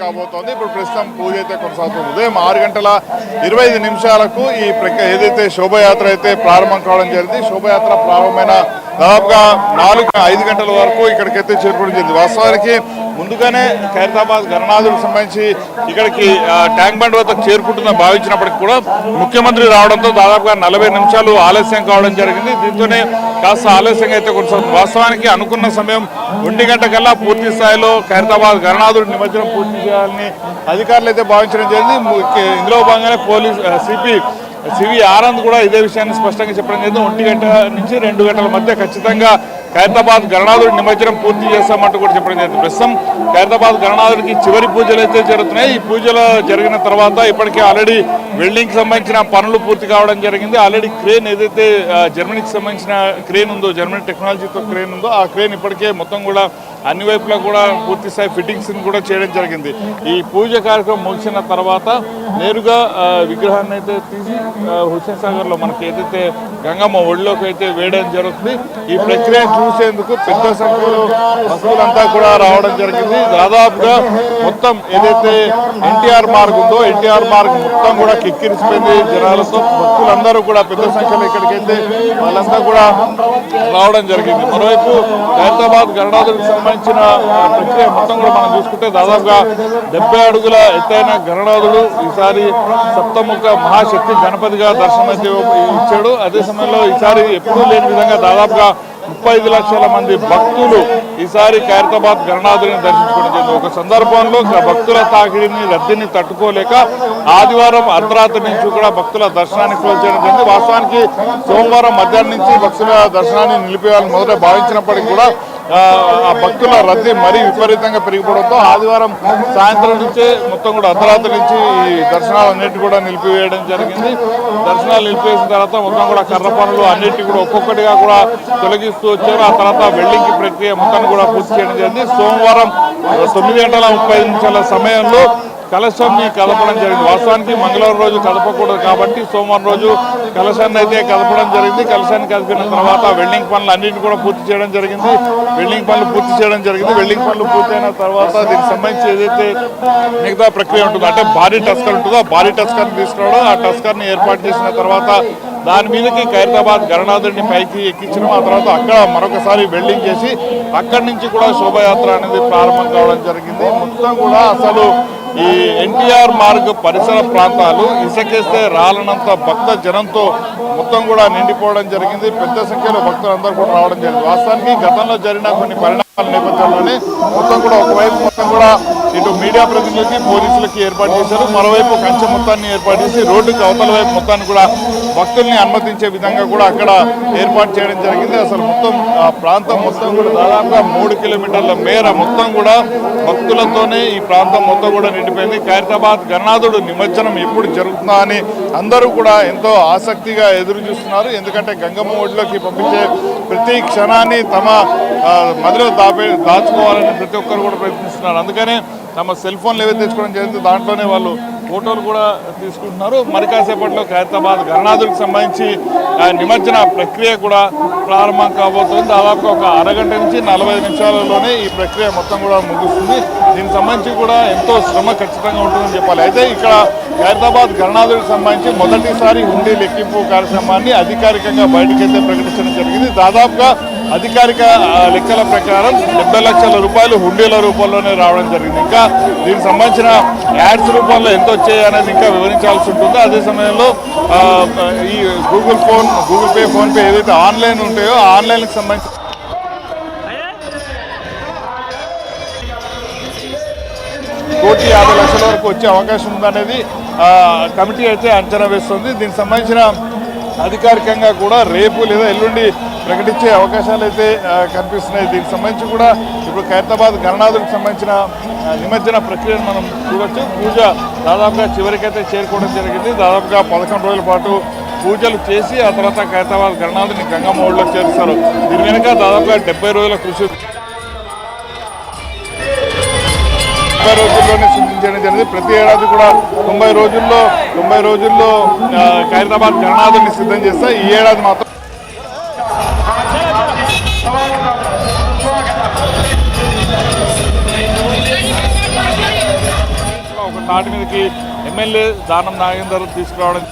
కాబోతోంది. ఇప్పుడు ప్రస్తుతం పూజ అయితే కొనసాగుతుంది. ఉదయం ఆరు గంటల ఇరవై ఐదు నిమిషాలకు ఈ ప్రక్రియ ఏదైతే శోభయాత్ర అయితే ప్రారంభం కావడం జరిగింది శోభయాత్ర ప్రారంభమైన దాదాపుగా నాలుగు ఐదు గంటల వరకు ఇక్కడికైతే చేరుకోవడం జరిగింది. వాస్తవానికి ముందుగానే ఖైరతాబాద్ గణనాథుడికి సంబంధించి ఇక్కడికి ట్యాంక్ బండ్ వద్ద చేరుకుంటుందని భావించినప్పటికీ కూడా ముఖ్యమంత్రి రావడంతో దాదాపుగా నలభై నిమిషాలు ఆలస్యం కావడం జరిగింది. దీంతోనే కాస్త ఆలస్యంగా అయితే కొనసాగుతుంది. వాస్తవానికి అనుకున్న సమయం ఒంటి గంట కల్లా పూర్తి స్థాయిలో ఖైరతాబాద్ గణనాథుడు నిమజ్జనం పూర్తి చేయాలని అధికారులు అయితే భావించడం జరిగింది. ఇందులో భాగంగానే పోలీస్ సిపి సివి ఆనంద్ కూడా ఇదే విషయాన్ని స్పష్టంగా చెప్పడం జరిగింది. ఒంటి గంట నుంచి రెండు గంటల మధ్య ఖచ్చితంగా ఖైరతాబాద్ గణనాథుడి నిమజ్జనం పూర్తి చేస్తామంటూ కూడా చెప్పడం జరిగింది. ప్రస్తుతం ఖైరతాబాద్ గణనాథుడికి చివరి పూజలు అయితే జరుగుతున్నాయి. ఈ పూజలు జరిగిన తర్వాత ఇప్పటికే ఆల్రెడీ వెల్డింగ్ సంబంధించిన పనులు పూర్తి కావడం జరిగింది. ఆల్రెడీ క్రేన్ ఏదైతే జర్మనీకి సంబంధించిన క్రేన్ ఉందో జర్మనీ టెక్నాలజీతో క్రేన్ ఉందో ఆ క్రేన్ ఇప్పటికే మొత్తం కూడా అన్ని వైపులా కూడా పూర్తి స్థాయి ఫిట్టింగ్స్ని కూడా చేయడం జరిగింది. ఈ పూజ కార్యక్రమం ముగిసిన తర్వాత నేరుగా విగ్రహాన్ని అయితే తీసి హుస్సేన్ సాగర్లో మనకి ఏదైతే గంగమ్మ ఒడిలోకి అయితే వేయడం జరుగుతుంది ఈ ప్రక్రియ చూసేందుకు పెద్ద సంఖ్యలో భక్తులంతా కూడా రావడం జరిగింది. దాదాపుగా మొత్తం ఏదైతే ఎన్టీఆర్ మార్గ్ ఉందో ఎన్టీఆర్ మార్గ్ మొత్తం కూడా కిక్కిరిసిపోయింది జనాలతో. భక్తులందరూ కూడా పెద్ద సంఖ్యలో ఇక్కడికైతే వాళ్ళంతా కూడా రావడం జరిగింది. మరోవైపు హైదరాబాద్ గరుడాదుడికి సంబంధించి ఆ, ప్రక్రియ మొత్తం కూడా మనం చూసుకుంటే దాదాపుగా డెబ్బై అడుగుల ఎత్తైన గరుడాదుడు ఈసారి సప్తముఖ మహాశక్తి గణపతిగా దర్శనం ఇచ్చాడు. అదే సమయంలో ఈసారి ఎప్పుడూ లేని విధంగా దాదాపుగా ముప్పై ఐదు లక్షల మంది భక్తులు ఈసారి ఖైరతాబాద్ గణనాథుని దర్శించుకోవడం జరిగింది. ఒక సందర్భంలో భక్తుల తాకిడిని రద్దీని తట్టుకోలేక ఆదివారం అర్ధరాత్రి నుంచి కూడా భక్తుల దర్శనాన్ని క్లోజ్ చేయడం జరిగింది. వాస్తవానికి సోమవారం మధ్యాహ్నం నుంచి భక్తుల దర్శనాన్ని నిలిపేయాలని మొదట భావించినప్పటికీ కూడా ఆ, భక్తుల రద్దీ మరీ విపరీతంగా పెరిగిపోవడంతో ఆదివారం సాయంత్రం నుంచే మొత్తం కూడా అర్ధరాత్రి నుంచి ఈ దర్శనాలన్నిటి కూడా నిలిపివేయడం జరిగింది. దర్శనాలు నిలిపివేసిన తర్వాత మొత్తం కూడా కర్ర పనులు అన్నిటి కూడా ఒక్కొక్కటిగా కూడా తొలగిస్తూ వచ్చారు. ఆ తర్వాత వెల్డింగ్ ప్రక్రియ మొత్తాన్ని కూడా పూర్తి చేయడం జరిగింది. సోమవారం తొమ్మిది గంటల ముప్పై నిమిషాల సమయంలో కలశాన్ని కలపడం జరిగింది. వాస్తవానికి మంగళవారం రోజు కలపకూడదు కాబట్టి సోమవారం రోజు కలశాన్ని అయితే కలపడం జరిగింది. కలశాన్ని కలిపిన తర్వాత వెల్డింగ్ పనులు అన్నింటిని కూడా పూర్తి చేయడం జరిగింది. వెల్డింగ్ పనులు పూర్తి చేయడం జరిగింది. వెల్డింగ్ పనులు పూర్తయిన తర్వాత దీనికి సంబంధించి ఏదైతే మిగతా ప్రక్రియ ఉంటుందో అంటే భారీ టస్కర్ ఉంటుందో ఆ భారీ టస్కర్ని తీసుకురావడం ఆ టస్కర్ని ఏర్పాటు చేసిన తర్వాత దాని మీదకి ఖైరతాబాద్ గణనాథుడిని పైకి ఎక్కించడం ఆ తర్వాత అక్కడ మరొకసారి వెల్డింగ్ చేసి అక్కడి నుంచి కూడా శోభయాత్ర అనేది ప్రారంభం కావడం జరిగింది. మొత్తం కూడా అసలు ఈ ఎన్టీఆర్ మార్గ్ పరిసర ప్రాంతాలు ఇసుకేస్తే రాలనంత భక్త జనంతో మొత్తం కూడా నిండిపోవడం జరిగింది. పెద్ద సంఖ్యలో భక్తులందరూ కూడా రావడం జరిగింది. వాస్తవానికి గతంలో జరిగిన కొన్ని పరిణామాల నేపథ్యంలోనే మొత్తం కూడా ఒకవైపు మొత్తం కూడా ఇటు మీడియా ప్రతినిధులకి పోలీసులకి ఏర్పాటు చేశారు. మరోవైపు కంచె మొత్తాన్ని ఏర్పాటు చేసి రోడ్డుకి అవతల వైపు మొత్తాన్ని కూడా భక్తుల్ని అనుమతించే విధంగా కూడా అక్కడ ఏర్పాటు చేయడం జరిగింది. అసలు మొత్తం ఆ ప్రాంతం మొత్తం కూడా దాదాపుగా మూడు కిలోమీటర్ల మేర మొత్తం కూడా భక్తులతోనే ఈ ప్రాంతం మొత్తం కూడా నిండిపోయింది. ఖైరతాబాద్ గణనాథుడు నిమజ్జనం ఎప్పుడు జరుగుతుందా అని అందరూ కూడా ఎంతో ఆసక్తిగా ఎదురు చూస్తున్నారు ఎందుకంటే గంగమ్మ ఒడిలోకి పంపించే ప్రతి క్షణాన్ని తమ మదిలో దాపే దాచుకోవాలని ప్రతి ఒక్కరు కూడా ప్రయత్నిస్తున్నారు. అందుకనే తమ సెల్ ఫోన్లు ఏవైతే తెచ్చుకోవడం జరిగింది దాంట్లోనే వాళ్ళు ఫోటోలు కూడా తీసుకుంటున్నారు. మరి కాసేపట్లో ఖైరతాబాద్ గణనాథుడికి సంబంధించి నిమజ్జన ప్రక్రియ కూడా ప్రారంభం కాబోతుంది. దాదాపు ఒక అరగంట నుంచి నలభై నిమిషాలలోనే ఈ ప్రక్రియ మొత్తం కూడా ముగుస్తుంది. దీనికి సంబంధించి కూడా ఎంతో శ్రమ ఖచ్చితంగా ఉంటుందని చెప్పాలి. అయితే ఇక్కడ ఖైరతాబాద్ గణనాథుడికి సంబంధించి మొదటిసారి హుండీ లెక్కింపు కార్యక్రమాన్ని అధికారికంగా బయటకైతే ప్రకటించడం జరిగింది. దాదాపుగా అధికారిక లెక్కల ప్రకారం డెబ్బై లక్షల రూపాయలు హుండీల రూపంలోనే రావడం జరిగింది. ఇంకా దీనికి సంబంధించిన యాడ్స్ రూపంలో ఎంత వచ్చాయి అనేది ఇంకా వివరించాల్సి ఉంటుంది. అదే సమయంలో ఈ Google phone Google Pay PhonePe ఏదైతే ఆన్లైన్ ఉంటాయో ఆన్లైన్కి సంబంధించి కోటి యాభై లక్షల వరకు వచ్చే అవకాశం ఉందనేది కమిటీ అయితే అంచనా వేస్తుంది. దీనికి సంబంధించిన అధికారికంగా కూడా రేపు లేదా ఎల్లుండి ప్రకటించే అవకాశాలు అయితే కనిపిస్తున్నాయి. దీనికి సంబంధించి కూడా ఇప్పుడు ఖైరతాబాద్ గణనాథుడికి సంబంధించిన నిమజ్జన ప్రక్రియను మనం చూడొచ్చు. పూజ దాదాపుగా చివరికైతే చేరుకోవడం జరిగింది. దాదాపుగా పదకొండు రోజుల పాటు పూజలు చేసి ఆ తర్వాత ఖైరతాబాద్ గణనాథుని గంగమ్మ చేరుస్తారు. దీని వెనుక దాదాపుగా డెబ్బై రోజుల కృషి. తొంభై రోజుల్లోనే చేయడం జరిగింది. ప్రతి ఏడాది కూడా తొంభై రోజుల్లో తొంభై రోజుల్లో ఖైరతాబాద్ గణనాథుని సిద్ధం చేస్తే ఈ ఏడాది మాత్రం ఒక నాటి మీదకి ఎమ్మెల్యే దానం నాగేందర్ తీసుకురావడం